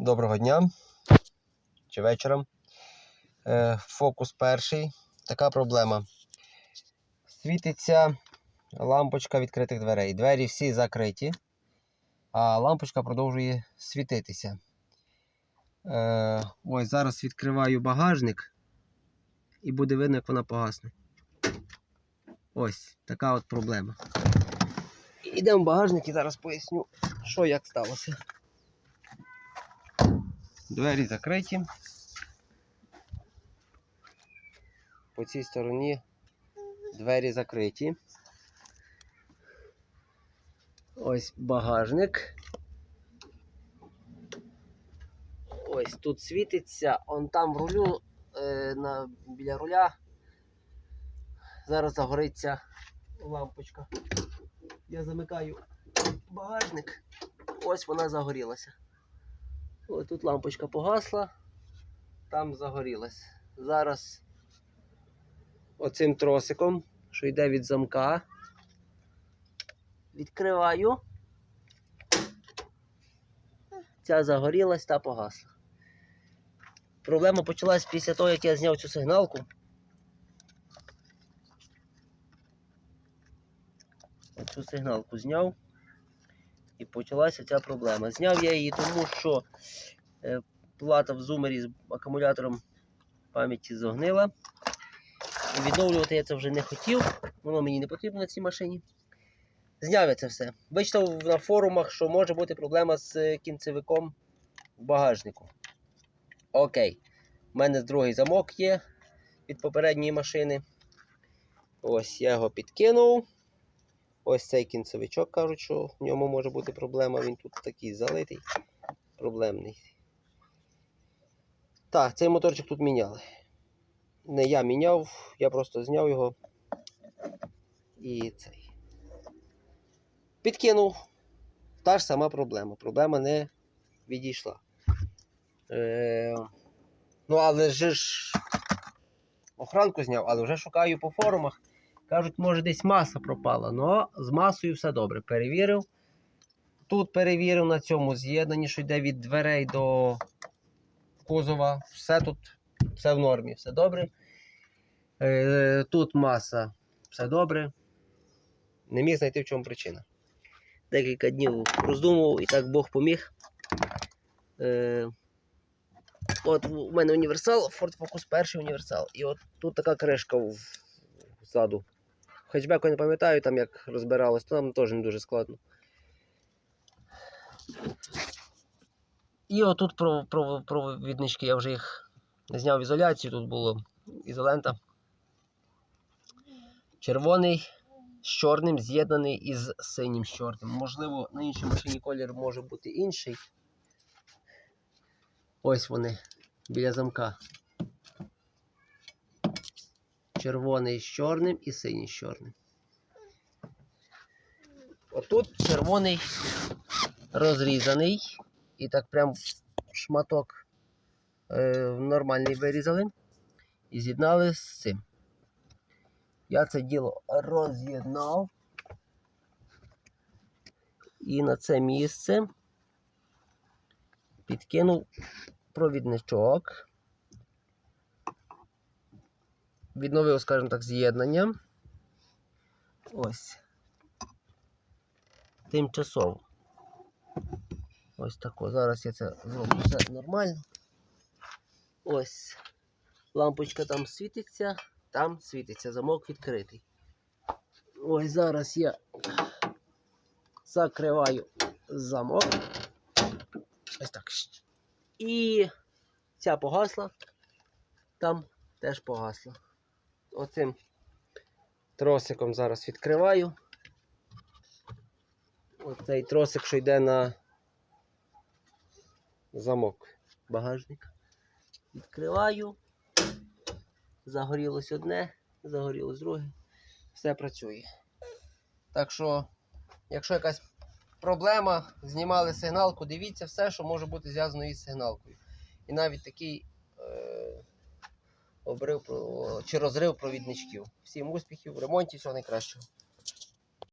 Доброго дня чи вечора. Е, Фокус перший. Така проблема. Світиться лампочка відкритих дверей. Двері всі закриті, а лампочка продовжує світитися. Е, Ось зараз відкриваю багажник і буде видно, як вона погасне. Ось така от проблема. Ідемо в багажник і зараз поясню, що як сталося. Двері закриті. По цій стороні двері закриті. Ось багажник. Ось тут світиться, он там в рулю е, на, біля руля. Зараз загориться лампочка. Я замикаю багажник. Ось вона загорілася. Ось тут лампочка погасла, там загорілась. Зараз оцим тросиком, що йде від замка, відкриваю. Ця загорілась та погасла. Проблема почалась після того, як я зняв цю сигналку. Цю сигналку зняв. І почалася ця проблема. Зняв я її тому, що е, плата в зумері з акумулятором пам'яті зогнила. І відновлювати я це вже не хотів, воно мені не потрібно на цій машині. Зняв я це все. Вичитав на форумах, що може бути проблема з е, кінцевиком в багажнику. Окей. У мене другий замок є від попередньої машини. Ось я його підкинув. Ось цей кінцевичок кажуть, що в ньому може бути проблема. Він тут такий залитий, проблемний. Так, цей моторчик тут міняли. Не я міняв, я просто зняв його і цей. Підкинув. Та ж сама проблема. Проблема не відійшла. Е... Ну, але ж охранку зняв, але вже шукаю по форумах. Кажуть, може десь маса пропала, але з масою все добре. Перевірив. Тут перевірив на цьому з'єднанні, що йде від дверей до кузова. Все тут, все в нормі, все добре. Е, тут маса, все добре. Не міг знайти в чому причина. Декілька днів роздумував і так Бог поміг. Е, от у мене універсал, Ford Focus перший універсал. І от тут така кришка ззаду. Хетчбеку не пам'ятаю, там як розбиралось, то там теж не дуже складно. І отут про, провіднички, я вже їх зняв в ізоляцію, тут було ізолента. Червоний з чорним з'єднаний із синім з чорним. Можливо, на іншій машині колір може бути інший. Ось вони біля замка. Червоний з чорним і синій з чорним. Отут червоний розрізаний. І так прям шматок е, нормальний вирізали. І з'єднали з цим. Я це діло роз'єднав. І на це місце підкинув провідничок. Відновив, скажімо так, з'єднання. Ось. Тимчасово. Ось тако. Зараз я це зроблю все нормально. Ось. Лампочка там світиться, там світиться, замок відкритий. Ось зараз я закриваю замок. Ось так. І ця погасла, там теж погасла. Оцим тросиком зараз відкриваю. Оцей тросик, що йде на замок багажника. Відкриваю. Загорілось одне, загорілось друге. Все працює. Так що, якщо якась проблема, знімали сигналку, дивіться все, що може бути зв'язано із сигналкою. І навіть такий е, обрив чи розрив провідничків. Всім успіхів, в ремонті, всього найкращого.